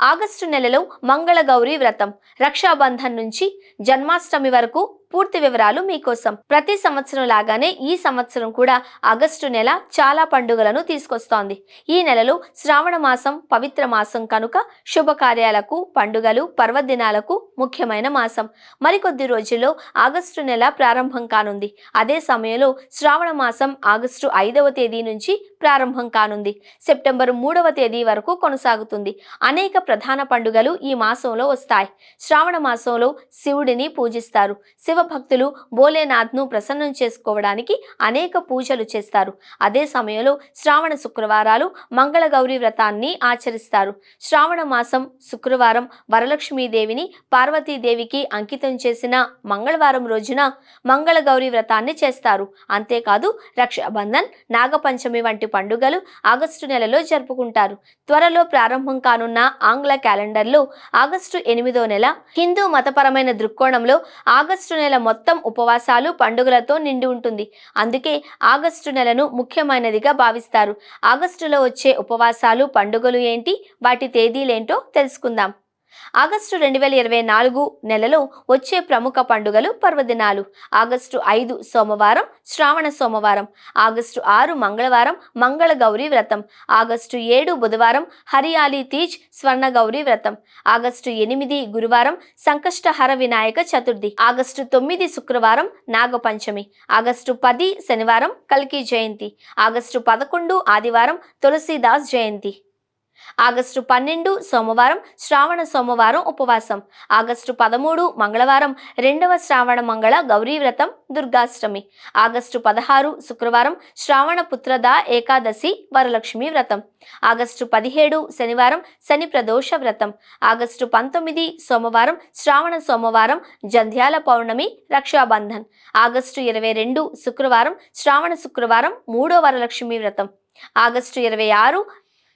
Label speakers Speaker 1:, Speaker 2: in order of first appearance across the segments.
Speaker 1: August నెలలో మంగళగౌరి వ్రతం. రక్షాబంధన్ నుంచి జన్మాష్టమి వరకు పూర్తి వివరాలు మీకోసం. ప్రతి సంవత్సరం లాగానే ఈ సంవత్సరం కూడా ఆగస్టు నెల చాలా పండుగలను తీసుకొస్తోంది. ఈ నెలలో శ్రావణ మాసం పవిత్ర మాసం కనుక శుభకార్యాలకు పండుగలు పర్వదినాలకు ముఖ్యమైన మాసం. మరికొద్ది రోజుల్లో ఆగస్టు నెల ప్రారంభం కానుంది. అదే సమయంలో శ్రావణ మాసం ఆగస్టు ఐదవ తేదీ నుంచి ప్రారంభం కానుంది. సెప్టెంబర్ మూడవ తేదీ వరకు కొనసాగుతుంది. అనేక ప్రధాన పండుగలు ఈ మాసంలో వస్తాయి. శ్రావణ మాసంలో శివుడిని పూజిస్తారు. శివ భక్తులు భోలేనాథ్ను ప్రసన్నం చేసుకోవడానికి అనేక పూజలు చేస్తారు. అదే సమయంలో శ్రావణ శుక్రవారాలు మంగళగౌరి వ్రతాన్ని ఆచరిస్తారు. శ్రావణ మాసం శుక్రవారం వరలక్ష్మీదేవిని పార్వతీదేవికి అంకితం చేసిన మంగళవారం రోజున మంగళగౌరి వ్రతాన్ని చేస్తారు. అంతేకాదు రక్షాబంధన్ నాగపంచమి వంటి పండుగలు ఆగస్టు నెలలో జరుపుకుంటారు. త్వరలో ప్రారంభం కానున్న ఆంగ్ల క్యాలెండర్లో ఆగస్టు ఎనిమిదో నెల హిందూ మతపరమైన దృక్కోణంలో ఆగస్టు నెల మొత్తం ఉపవాసాలు పండుగలతో నిండి ఉంటుంది. అందుకే ఆగస్టు నెలను ముఖ్యమైనదిగా భావిస్తారు. ఆగస్టులో వచ్చే ఉపవాసాలు పండుగలు ఏంటి? వాటి తేదీలేంటో తెలుసుకుందాం. ఆగస్టు రెండు వేల ఇరవై నాలుగు నెలలో వచ్చే ప్రముఖ పండుగలు పర్వదినాలు. ఆగస్టు ఐదు సోమవారం శ్రావణ సోమవారం. ఆగస్టు ఆరు మంగళవారం మంగళ గౌరీ వ్రతం. ఆగస్టు ఏడు బుధవారం హరియాలి తీజ్ స్వర్ణ గౌరీ వ్రతం. ఆగస్టు ఎనిమిది గురువారం సంకష్టహర వినాయక చతుర్థి. ఆగస్టు తొమ్మిది శుక్రవారం నాగపంచమి. ఆగస్టు పది శనివారం కల్కి జయంతి. ఆగస్టు పదకొండు ఆదివారం తులసీదాస్ జయంతి. ఆగస్టు పన్నెండు సోమవారం శ్రావణ సోమవారం ఉపవాసం. ఆగస్టు పదమూడు మంగళవారం రెండవ శ్రావణ మంగళ గౌరీ వ్రతం దుర్గాష్టమి. ఆగస్టు పదహారు శుక్రవారం శ్రావణ పుత్రద ఏకాదశి వరలక్ష్మి వ్రతం. ఆగస్టు పదిహేడు శనివారం శని ప్రదోష వ్రతం. ఆగస్టు పంతొమ్మిది సోమవారం శ్రావణ సోమవారం జంధ్యాల పౌర్ణమి రక్షాబంధన్. ఆగస్టు ఇరవై రెండు శుక్రవారం శ్రావణ శుక్రవారం మూడో వరలక్ష్మి వ్రతం. ఆగస్టు ఇరవై ఆరు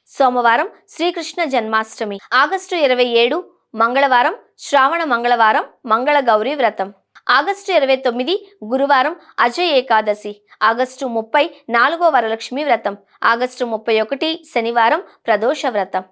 Speaker 1: సోమవారం శ్రీకృష్ణ జన్మాష్టమి. ఆగస్టు ఇరవై ఏడు మంగళవారం శ్రావణ మంగళవారం మంగళ గౌరీ వ్రతం. ఆగస్టు ఇరవై తొమ్మిది గురువారం అజయ్ ఏకాదశి. ఆగస్టు ముప్పై నాలుగో వరలక్ష్మి వ్రతం. ఆగస్టు ముప్పై ఒకటి శనివారం ప్రదోష వ్రతం.